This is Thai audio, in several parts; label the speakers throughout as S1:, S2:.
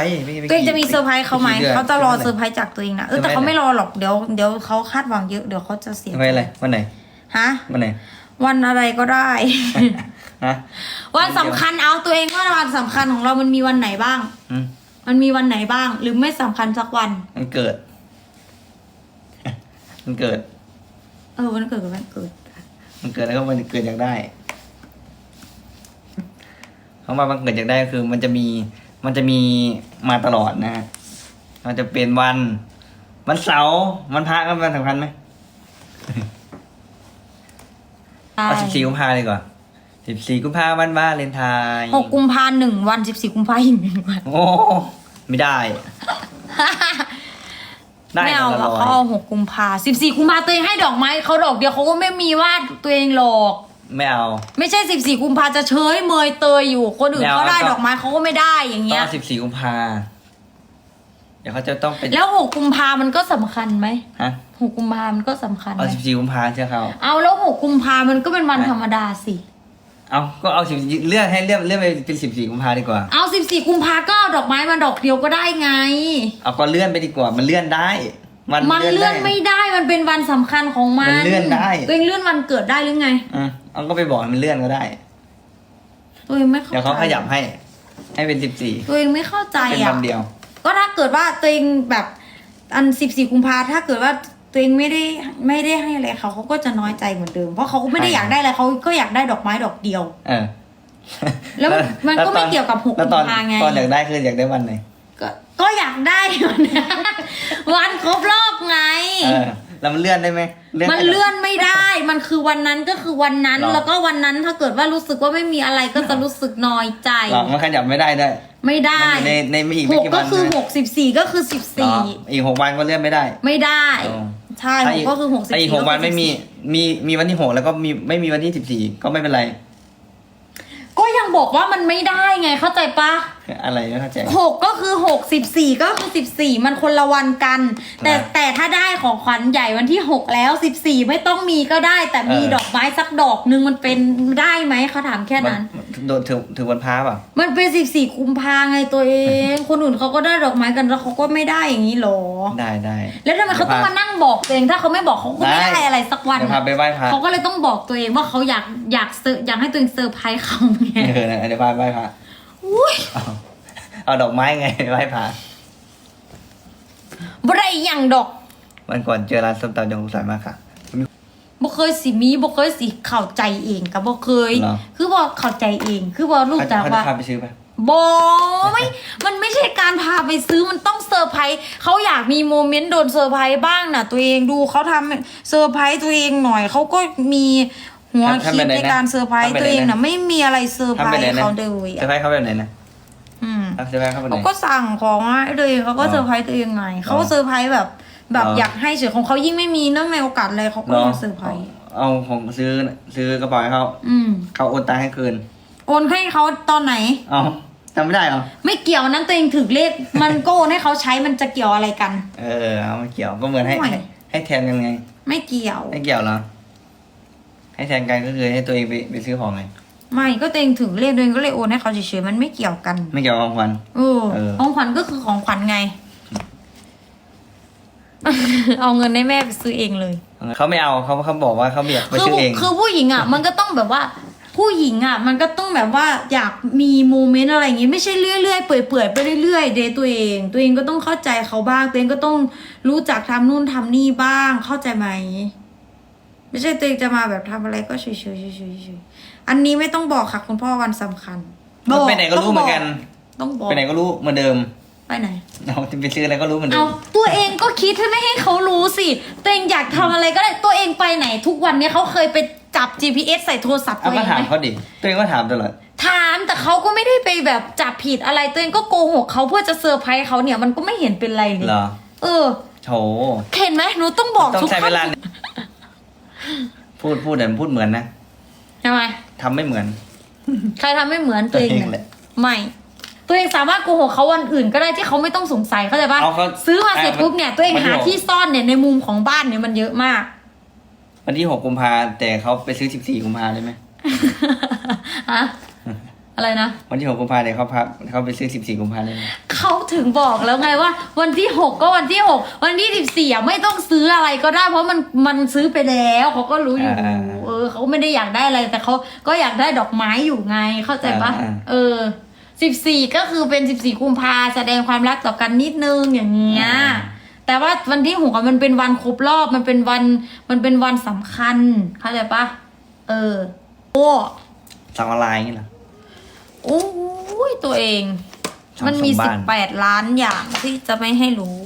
S1: ไอ้ไม่ไม่
S2: ตัวเองจะมีเซอร์ไพรส์เขาไหม
S1: กี่ดือน
S2: เขาจะรอ
S1: ดืน
S2: เซอร์ไพรส์จากตัวเองนะเออ
S1: เซอร์ไพรส์
S2: แต่เขาไม่รอหรอกเดี๋ยวเดี๋ยวเขาคาดหวังเยอะเดี๋ยวเขาจะเสีย
S1: ทำไมอะไรวันไหน
S2: ฮะ
S1: วันไหน
S2: วันอะไรก็ได้
S1: ฮะ
S2: วันสำคัญเอาตัวเองว่าวันสำคัญของเรามันมีวันไหนบ้าง
S1: อืม
S2: มันมีวันไหนบ้าง หรือไม่สำคัญสักวัน
S1: มันเกิด มันเกิด
S2: เออวันเกิดกับวันเกิด
S1: มันเกิดแล้วก็มันเกิดอยากได้คำว่ามันเกิดอยากได้ก็คือ มันจะมี มันจะมีมาตลอดนะฮะมันจะเป็นวัน วันเสาร์วันพระก็มันสำคัญไหม
S2: ใช่
S1: เอาสิบสี่กุมภาเลยก่อนสิบสี่กุมภาวันวาเลนไทน์
S2: หกกุมภาหนึ่งวันสิบสี่กุมภาอีกหนึ่งวัน
S1: โอ้ไม่ได้ ได้
S2: ไม่เอา
S1: คนละ
S2: อะ
S1: ร้อย
S2: เขาเอาหกกุมภาสิบสี่กุมภาตัวเองให้ดอกไม้เขาดอกเดียวเขาก็ไม่มีว่าตัวเองหรอก
S1: ไม่เอา
S2: ไม่ใช่สิบสี่กุมภาจะเฉยเมยเตยอยู่ คนอื่น
S1: ไม่เอา
S2: เขาได้
S1: ต้อง
S2: ดอกไม้เขาก็ไม่ได้อย่าง
S1: ต้อ
S2: เงี้
S1: ง
S2: ย
S1: สิบสี่กุมภาเดี๋ยวเขาจะต้องเป็น
S2: แล้วหกกุมภามันก็สำคัญไหม
S1: ฮะ
S2: หกกุมภามันก็สำคัญไห
S1: เอา
S2: ม
S1: สิบสี่กุมภาเชื่อเขา
S2: เอาแล้วหกกุมภามันก็เป็นวัน
S1: ฮะ
S2: ธรรมดาสิ
S1: เอาก็เอาสิบเลื่อนให้เลื่อนเลื่อนไปเป็นสิบสี่กุมภาดีกว่า
S2: เอาสิบสี่กุมภาก็เอาดอกไม้มาดอกเดียวก็ได้ไง
S1: เอาก็เลื่อนไปดีกว่า มันเลื่อนได้ มัน
S2: มันเลื่อน
S1: ด้
S2: ไม่ได้มันเป็นวันสำคัญของมัน
S1: มันเลื่อนได้
S2: ตัวเองเลื่อนวันเกิดได้หรือไง
S1: อะ เอาก็ไปบอกให้มันเลื่อนก็ได้
S2: ตัวเองไม่เข้าใจ
S1: เดี๋ยวเขาขยับให้ ให้เป็นสิบสี่
S2: ตัวเองไม่เข้าใจ
S1: เป็น
S2: อะ
S1: วันเดียว
S2: ก็ถ้าเกิดว่าตัวเองแบบอันสิบสี่กุมภาถ้าเกิดว่าตัวเองไม่ได้ไม่ได้ให้อะไรเขาเขาก็จะน้อยใจเหมือนเดิมเพราะเขาก็ไม่ได้
S1: ใช่
S2: อยากได้อะไรเขาก็อยากได้ดอกไม้ดอกเดียว
S1: เออ
S2: แล้วมันก็ไม่
S1: ตอน
S2: เกี่ยวกับหก
S1: แล้วตอน
S2: กุมภาไง
S1: ตอนอยากได้คืออยากได้วันไหน
S2: ก็ก็อยากได้ วันครบรอบไง
S1: เออแล้วมันเลื่อนได้ไหม
S2: มัน
S1: ให้
S2: เลื่อนไม่ได้มัน คือวันนั้นก็คือวันนั้น
S1: หรอ
S2: แล้วก็วันนั้นถ้าเกิดว่ารู้สึกว่าไม่มีอะไรก็จะรู้สึกน้อยใจ
S1: หรอมันขยับไม่ได้ด้วย
S2: ไม่ได้
S1: มันอยู่ในในไม่อีก
S2: ห
S1: ไม่
S2: ก
S1: กี่
S2: ก็
S1: วัน
S2: คือ
S1: ใช่ไหม
S2: หกสิบสี่ก็คือสิบ
S1: หรอ
S2: สี่
S1: อีกหกวันก็เลื่อนไม่ได้
S2: ไม่ได้
S1: อ๋อ
S2: ใช่หกก็คือหกสิบ
S1: ถ้าอี
S2: สี่
S1: กหกวันไม่มีมีมีวันที่หกแล้วก็มีไม่มีวันที่สิบสี่ก็ไม่เป็นไร
S2: ก็ ยังบอกว่ามันไม่ได้ไงเข้าใจปะ
S1: อะไรไม่เข้าใจ
S2: หกก็คือหกสิบสี่ก็คือสิบสี่มันคนละวันกัน แต่
S1: นะ
S2: แต่ถ้าได้ของขวัญใหญ่วันที่หกแล้วสิบสี่ไม่ต้องมีก็ได้ แต่มี
S1: เออ
S2: ดอกไม้สักดอกนึงมันเป็นได้ไหมเขาถามแค่นั้น
S1: มัน โดนถือถือวันพระเปล่ะ
S2: มันเป็นสิบสี่กุมภาไงตัวเอง คนอื่นเขาก็ได้ดอกไม้กันแล้วเขาก็ไม่ได้อย่างนี้หรอ
S1: ได้ได้
S2: แล้วทำไมเขาต้องมานั่งบอกตัวเองถ้าเขาไม่บอกเขาก็ไม่
S1: ได้
S2: ได้อะไรสักวัน
S1: เดี๋ยวพาไปไหว้พระ
S2: เขาก็เลยต้องบอกตัวเองว่าเขาอยากอยากเซอร์อยากให้ตัวเองเซอร์ไพรส์เขาไง
S1: เออเดี๋ยวพาไปไหว้พระ
S2: อุ้ย
S1: เอาเอาดอกไม้ไงไปไหว้พระ
S2: บ่ได้อหย่างดอก
S1: วันก่อนเจอร้านส้มตำยงสายมากค่ะ
S2: บ่ เคยสิมีบ่เคยสิเข้าใจเองกับบ่เคย
S1: เหรอ
S2: คือบ่เข้าใจเอง คือบ่รู้
S1: เขา
S2: จั
S1: จะ
S2: ก
S1: เขาจะ
S2: ว่า
S1: พาไปซื้อไป
S2: บอไม่มันไม่ใช่การพาไปซื้อมันต้องเซอร์ไพรส์เขาอยากมีโมเมนต์โดนเซอร์ไพรส์บ้างน่ะตัวเองดูเขาทำเซอร์ไพรส์ตัวเองหน่อยเขาก็มีหัว
S1: ทำ
S2: คิ
S1: ไป
S2: ด
S1: ไหน
S2: ใน
S1: นะ
S2: การเซอร์ไพรส์
S1: ทำไปไหน
S2: ตัวเอง
S1: นะ
S2: น่ะไม่มีอะไรเซอร์ไพร
S1: ทำไป
S2: ส์
S1: ไหนนะ
S2: เขาเลย
S1: เซอ
S2: อะ
S1: ร์ไพรส์เขาแบบไหนนะ
S2: อืม
S1: เอาเซอร์ไพรส์เขาแบบไหน
S2: เขาก็สั่งของให้ตัวเองเขาก็
S1: อ๋อ
S2: เซอร์ไพรส์ตัวเองไงเขา
S1: อ๋อ
S2: เซอร์ไพรส์แบบ แบบ
S1: อ๋อ
S2: อ
S1: อ
S2: ยากให้เฉยของเขายิ่งไม่มีเนื่องในโอกาสอะไรเขาก็
S1: เนาะ
S2: ยังเซอร์ไพรส์
S1: เอาของซื้อซื้อกระเป๋าให้เขา
S2: อืม
S1: เขาโอนตังค์ให้คืน
S2: โอนให้เขาตอนไหน
S1: เอาจำไม่ได้เหรอ
S2: ไม่เกี่ยวนั้นตัวเองถือเลข มันก็โอนให้เขาใช้มันจะเกี่ยวอะไรกัน
S1: เออเอาไม่เกี่ยวก็เหมือนให้
S2: ไม่
S1: ให้ให้แทนกันไง
S2: ไม่เกี่ยว
S1: ไม่เกี่ยวเหรอให้แทนกันก็คือให้ตัวเองไปไปซื้อของไง
S2: ไม่ก็ตัวเองถึงเลขตัวเองก็เลยโอนให้เขาเฉยๆมันไม่เกี่ยวกัน
S1: ไม่เกี่ยวกับของขวัญ
S2: เออ
S1: เออ
S2: ของขวัญก็คือของขวัญไง เอาเงินให้แม่ไปซื้อเองเลย
S1: เขาไม่เอาเขาเขาบอกว่าเขาไม่อยากไป
S2: คือ
S1: ซื้อเอง
S2: คือผู้หญิงอะ มันก็ต้องแบบว่า ผู้หญิงอะ มันก็ต้องแบบว่าอยากมีโมเมนต์อะไรอย่างงี้ไม่ใช่เรื่อยๆเปื่อยๆไปเรื่อยๆเดทตัวเอง ตัวเองก็ต้องเข้าใจเขาบ้าง ตัวเองก็ต้องรู้จักทำนู่นทำนี่บ้าง เข้าใจไหมไม่ใช่ตัวเองจะมาแบบทำอะไรก็เฉยๆเฉยๆเฉยๆอันนี้ไม่ต้องบอกค่ะคุณพ่อวันสำคัญ
S1: มันไปไหนก็รู้เหมือนกัน
S2: ต้องบอก
S1: ไปไหนก็รู้เหมือนเดิม
S2: ไปไหน
S1: เอาไปซื้ออะไรก็รู้เหมือนเดิ
S2: เอา
S1: ม
S2: ตัวเองก็คิดให้ไม่ให้เขารู้สิ ตัวเองอยากทำอะไรก็ได้ ตัวเองไปไหน ทุกวันเนี้ยเขาเคยไปจับ GPS ใส่โทรศัพท์
S1: เอา
S2: ตัวเอ
S1: มางถาม
S2: ไหม
S1: เขาดิตัวเองก็ถามตลอด
S2: ถามแต่เขาก็ไม่ได้ไปแบบจับผิดอะไร ตัวเองก็โกหกเขาเพื่อจะเซอร์ไพรส์เขาเนี่ยมันก็ไม่เห็นเป็นไรเลย
S1: เหรอ
S2: เออ
S1: โถ
S2: เห็นไหมหนูต้องบอก
S1: ต้อง
S2: ทุก
S1: ใช้
S2: ขั้
S1: เวนลาพูดพูดแต่พูดเหมือนนะ
S2: ใช่ไหม
S1: ทำไม่เหมือน
S2: ใครทำไม่เหมือนตัวเอง
S1: ตัวเองแห
S2: เนี่ย
S1: ละ
S2: ไม่ ตัวเองสามารถโกหกเขาวันอื่นก็ได้ที่เขาไม่ต้องสงสัยเข้าใจปะ
S1: เอาเขา
S2: ซื้อมาเสร็จปุ๊บเนี่ยตัวเอง
S1: มัน
S2: หา
S1: บอก
S2: ที่ซ่อนเนี่ยในมุมของบ้านเนี่ยมันเยอะมาก
S1: วันที่หกกุมภาแต่เขาไปซื้อสิบสี่กุมภาได้ไหม
S2: ฮะอะไรนะ
S1: วันที่หกกุมภาเนี่ยเขาพับเขาไปซื้อสิบสี่กุมภาเลย
S2: เขาถึงบอกแล้วไงว่า วันที่หกก็วันที่หกวันที่สิบสี่อะไม่ต้องซื้ออะไรก็ได้ เพราะมันมันซื้อไปแล้วเขาก็รู้อยู่
S1: อ่า
S2: เออเขาไม่ได้อยากได้อะไร แต่เขาก็อยากได้ดอกไม้อยู่ไงเข้าใจปะ
S1: อ่า
S2: เออ สิบสี่ก็คือเป็นสิบสี่กุมภาแสดงความรักต่อกันนิดนึงอย่างเงี้ยแต่ว่าวันที่หกอะมันเป็นวันครบรอบมันเป็นวันมันเป็นวันสำคัญเข้าใจปะเออโอ้
S1: สั่งออนไลน์อย่างนี้เหรอ
S2: โอ้ยตัวเอง
S1: ทำ
S2: มันมี
S1: ส่ง
S2: สิ
S1: บ้า
S2: บ
S1: น
S2: แปดล้านอย่างที่จะไม่ให้รู้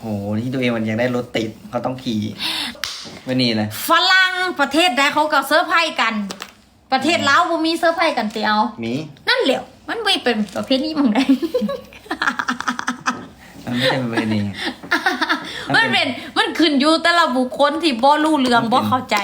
S1: โหที่ตัวเองมันอยากได้รถติดเขาต้องขี่วันนี้เลย
S2: ฝรั่งประเทศใดเขาก็เซอร์ไพรส์กัน ประเทศลาวบ่มีเซอร์ไพรส์กันเตียว
S1: มี
S2: นั่นแหละ มันไม่เป็นประเภทนี้มั้งได
S1: มันไม่ใช่เป็นประเพณี
S2: มันเป็น มันขึ้นอยู่แต่ละบุคคลที่บ่รู้เรื่องบ่เข้าใจ